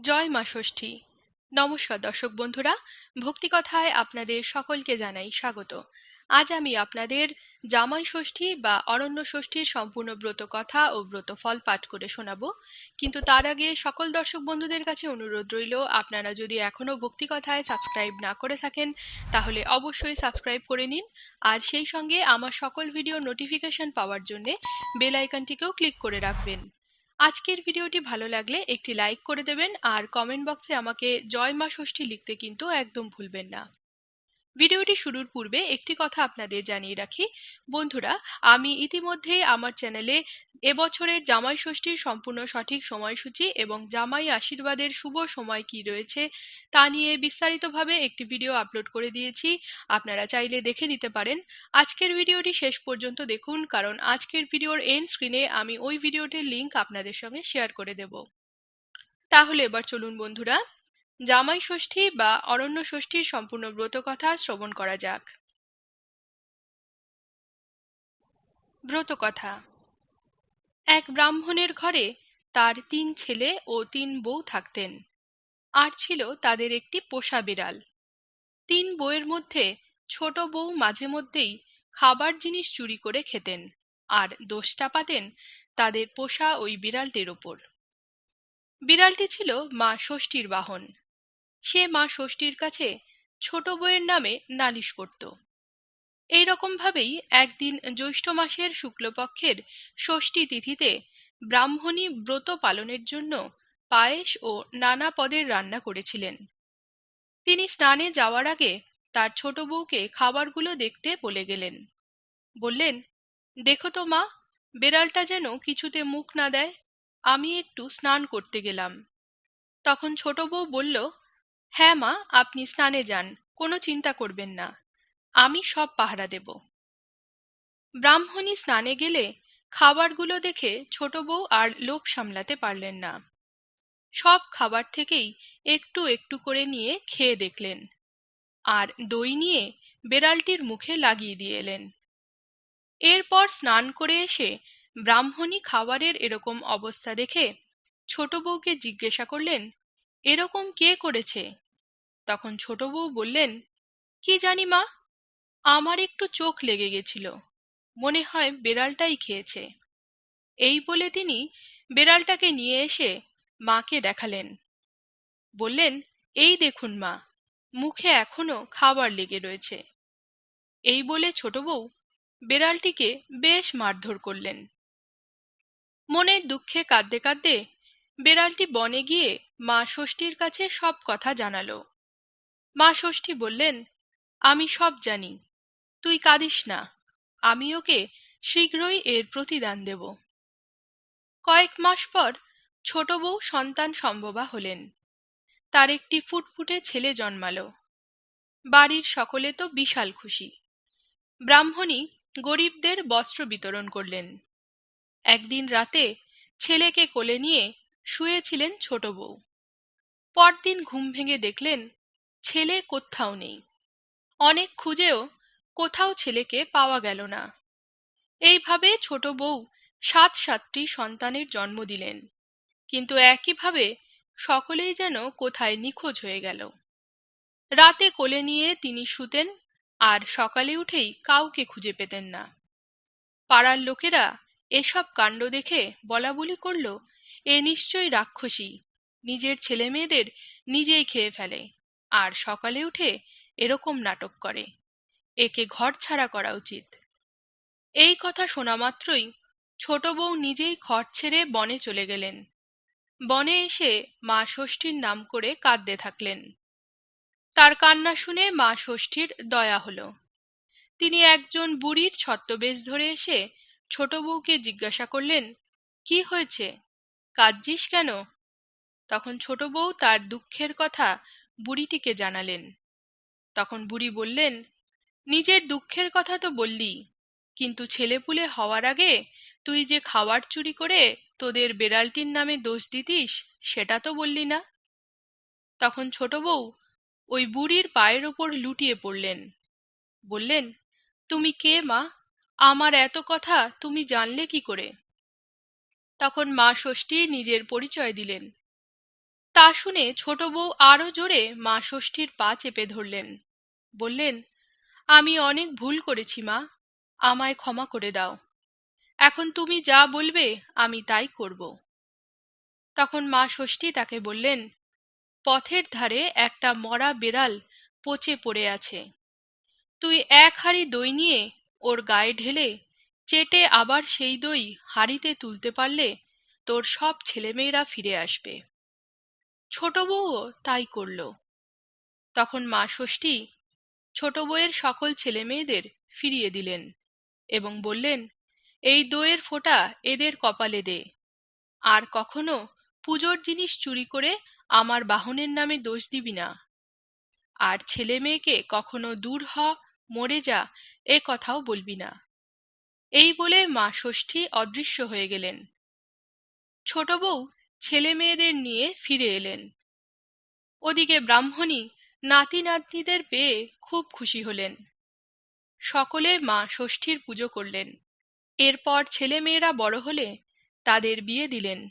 জয় মা ষষ্ঠী। নমস্কার দর্শক বন্ধুরা ভক্তিকথায় আপনাদের সকলকে জানাই স্বাগত। আজ আমি আপনাদের জামাই ষষ্ঠী বা অরণ্য ষষ্ঠীর সম্পূর্ণ ব্রত কথা ও ব্রত ফল পাঠ করে শোনাবো। কিন্তু তার আগে সকল দর্শক বন্ধুদের কাছে অনুরোধ রইল, আপনারা যদি এখনও ভক্তিকথায় সাবস্ক্রাইব না করে থাকেন, তাহলে অবশ্যই সাবস্ক্রাইব করে নিন। আর সেই সঙ্গে আমার সকল ভিডিও নোটিফিকেশন পাওয়ার জন্য বেল আইকনটিকেও ক্লিক করে রাখবেন। আজকের ভিডিওটি ভালো লাগলে একটি লাইক করে দেবেন আর কমেন্ট বক্সে আমাকে জয় মা ষষ্ঠী লিখতে কিন্তু একদম ভুলবেন না। ভিডিওটি শুরুর পূর্বে একটি কথা আপনাদের জানিয়ে রাখি। বন্ধুরা, আমি ইতিমধ্যেই আমার চ্যানেলে এবছরের জামাই ষষ্ঠীর সম্পূর্ণ সঠিক সময়সূচি এবং জামাই আশীর্বাদের শুভ সময় কি রয়েছে তা নিয়ে বিস্তারিতভাবে একটি ভিডিও আপলোড করে দিয়েছি। আপনারা চাইলে দেখে নিতে পারেন। আজকের ভিডিওটি শেষ পর্যন্ত দেখুন, কারণ আজকের ভিডিওর এন্ড স্ক্রিনে আমি ওই ভিডিওটির লিংক আপনাদের সঙ্গে শেয়ার করে দেব। তাহলে এবার চলুন বন্ধুরা। জামাই ষষ্ঠী বা অরণ্য ষষ্ঠীর সম্পূর্ণ ব্রতকথা শ্রবণ করা যাক। ব্রতকথা এক ব্রাহ্মণের ঘরে তার তিন ছেলে ও তিন বউ থাকতেন। আর ছিল তাদের একটি পোষা বিড়াল। তিন বউয়ের মধ্যে ছোট বউ মাঝে মধ্যেই খাবার জিনিস চুরি করে খেতেন আর দোষটা পাতেন তাদের পোষা ওই বিড়ালটির ওপর। বিড়ালটি ছিল মা ষষ্ঠীর বাহন। সে মা ষষ্ঠীর কাছে ছোট বউয়ের নামে নালিশ করত। এই রকম ভাবেই একদিন জ্যৈষ্ঠ মাসের শুক্লপক্ষের ষষ্ঠী তিথিতে ব্রাহ্মণী ব্রত পালনের জন্য পায়েস ও নানা পদের রান্না করেছিলেন। তিনি স্নানে যাওয়ার আগে তার ছোট বউকে খাবারগুলো দেখতে বলে গেলেন। বললেন, দেখো তো মা, বেড়ালটা যেন কিছুতে মুখ না দেয়, আমি একটু স্নান করতে গেলাম। তখন ছোট বউ বলল হ্যাঁ মা, আপনি স্নানে যান, কোনো চিন্তা করবেন না। আমি সব পাহারা দেব। ব্রাহ্মণী স্নানে গেলে খাবারগুলো দেখে ছোট বউ আর লোভ সামলাতে পারলেন না। সব খাবার থেকেই একটু একটু করে নিয়ে খেয়ে দেখলেন। আর দই নিয়ে বেড়ালটির মুখে লাগিয়ে দিয়ে এলেন। এরপর স্নান করে এসে ব্রাহ্মণী খাবারের এরকম অবস্থা দেখে ছোট বউকে জিজ্ঞাসা করলেন, এরকম কে করেছে? তখন ছোট বউ বললেন, কি জানি মা, আমার একটু চোখ লেগে গেছিল, মনে হয় বেড়ালটাই খেয়েছে। এই বলে তিনি বেড়ালটাকে নিয়ে এসে মাকে দেখালেন। বললেন, এই দেখুন মা, মুখে এখনও খাবার লেগে রয়েছে। এই বলে ছোট বউ বেড়ালটিকে বেশ মারধর করলেন। মনের দুঃখে কাঁদতে কাঁদতে বেড়ালটি বনে গিয়ে মা ষষ্ঠীর কাছে সব কথা জানালো। মা ষষ্ঠী বললেন, আমি সব জানি। তুই কাঁদিস না। আমি ওকে শীঘ্রই এর প্রতিদান দেব। কয়েক মাস পর ছোট বউ সন্তান সম্ভবা হলেন। তার একটি ফুটফুটে ছেলে জন্মালো। বাড়ির সকলে তো বিশাল খুশি। ব্রাহ্মণী গরিবদের বস্ত্র বিতরণ করলেন। একদিন রাতে ছেলেকে কোলে নিয়ে শুয়েছিলেন ছোট বউ। পরদিন ঘুম ভেঙে দেখলেন ছেলে কোথাও নেই। অনেক খুঁজেও কোথাও ছেলেকে পাওয়া গেল না। এইভাবে ছোট বউ সাত সাতটি সন্তানের জন্ম দিলেন। কিন্তু একইভাবে সকলেই যেন কোথায় নিখোঁজ হয়ে গেল। রাতে কোলে নিয়ে তিনি শুতেন আর সকালে উঠেই কাউকে খুঁজে পেতেন না। পাড়ার লোকেরা এসব কাণ্ড দেখে বলা বলি করল, এ নিশ্চয়ই রাক্ষসী। নিজের ছেলে মেয়েদের নিজেই খেয়ে ফেলে। আর সকালে উঠে এরকম নাটক করে। একে ঘর ছাড়া করা উচিত। এই কথা শোনা মাত্রই ছোট বউ নিজেই ঘর ছেড়ে বনে চলে গেলেন। বনে এসে মা ষষ্ঠীর নাম করে কাঁদতে থাকলেন। তার কান্না শুনে মা ষষ্ঠীর দয়া হলো। তিনি একজন বুড়ির ছত্রবেশ ধরে এসে ছোট বউকে জিজ্ঞাসা করলেন, কি হয়েছে? কাঁদছিস কেন? তখন ছোট বউ তার দুঃখের কথা বুড়িটিকে জানালেন। তখন বুড়ি বললেন, নিজের দুঃখের কথা তো বললি, কিন্তু ছেলেপুলে হওয়ার আগে তুই যে খাবার চুরি করে তোদের বেড়ালটির নামে দোষ দিতিস, সেটা তো বললি না? তখন ছোট বউ ওই বুড়ির পায়ের ওপর লুটিয়ে পড়লেন। বললেন, তুমি কে মা? আমার এত কথা তুমি জানলে কি করে? তখন মা ষষ্ঠী নিজের পরিচয় দিলেন। তা শুনে ছোট বউ আরও জোরে মা ষষ্ঠীর পা চেপে ধরলেন। বললেন, আমি অনেক ভুল করেছি, মা। আমায় ক্ষমা করে দাও। এখন তুমি যা বলবে, আমি তাই করব। তখন মা ষষ্ঠী তাকে বললেন, পথের ধারে একটা মরা বেড়াল পচে পড়ে আছে। তুই এক হাঁড়ি দই নিয়ে ওর গায়ে ঢেলে, চেটে আবার সেই দই হাঁড়িতে তুলতে পারলে তোর সব ছেলেমেয়েরা ফিরে আসবে। ছোট বউও তাই করল। তখন মা ষষ্ঠী ছোট বউয়ের সকল ছেলেমেয়েদের ফিরিয়ে দিলেন এবং বললেন, এই দইয়ের ফোঁটা এদের কপালে দে। আর কখনো পুজোর জিনিস চুরি করে আমার বাহনের নামে দোষ দিবি না। আর ছেলে মেয়েকে কখনো দূর হ, মরে যা, এ কথাও বলবি না। এই বলে মা ষষ্ঠী অদৃশ্য হয়ে গেলেন। ছোট বউ ছেলে মেয়েদের নিয়ে ফিরে এলেন। ওদিকে ব্রাহ্মণী নাতি নাতনিদের পেয়ে খুব খুশি হলেন। সকলে মা ষষ্ঠীর পুজো করলেন। এরপর ছেলে মেয়েরা বড় হলে তাদের বিয়ে দিলেন।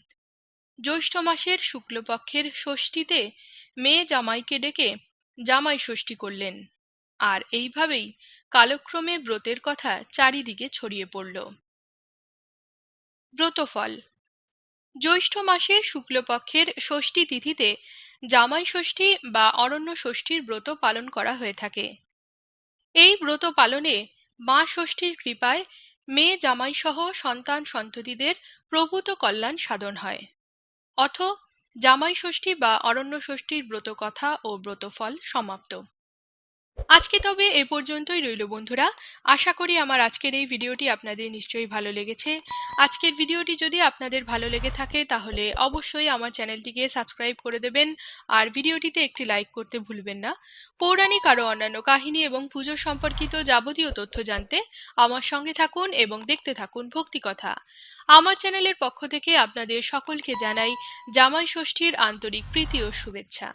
জ্যৈষ্ঠ মাসের শুক্লপক্ষের ষষ্ঠীতে মেয়ে জামাইকে ডেকে জামাই ষষ্ঠী করলেন। আর এইভাবেই কালক্রমে ব্রতের কথা চারিদিকে ছড়িয়ে পড়ল। ব্রতফল জ্যৈষ্ঠ মাসের শুক্লপক্ষের ষষ্ঠী তিথিতে জামাই ষষ্ঠী বা অরণ্য ষষ্ঠীর ব্রত পালন করা হয়ে থাকে। এই ব্রত পালনে মা ষষ্ঠীর কৃপায় মেয়ে জামাইসহ সন্তান সন্ততিদের প্রভূত কল্যাণ সাধন হয়। অথ জামাই ষষ্ঠী বা অরণ্য ষষ্ঠীর ব্রত কথা ও ব্রতফল সমাপ্ত। আজকে তবে এ পর্যন্তই রইল বন্ধুরা। আশা করি আমার আজকের এই ভিডিওটি আপনাদের নিশ্চয়ই ভালো লেগেছে। আজকের ভিডিওটি যদি আপনাদের ভালো লেগে থাকে তাহলে অবশ্যই আমার চ্যানেলটিকে সাবস্ক্রাইব করে দেবেন আর ভিডিওটিতে একটি লাইক করতে ভুলবেন না। পৌরাণিক আরও অন্যান্য কাহিনী এবং পুজো সম্পর্কিত যাবতীয় তথ্য জানতে আমার সঙ্গে থাকুন এবং দেখতে থাকুন ভক্তি কথা। আমার চ্যানেলের পক্ষ থেকে আপনাদের সকলকে জানাই জামাই ষষ্ঠীর আন্তরিক প্রীতি ও শুভেচ্ছা।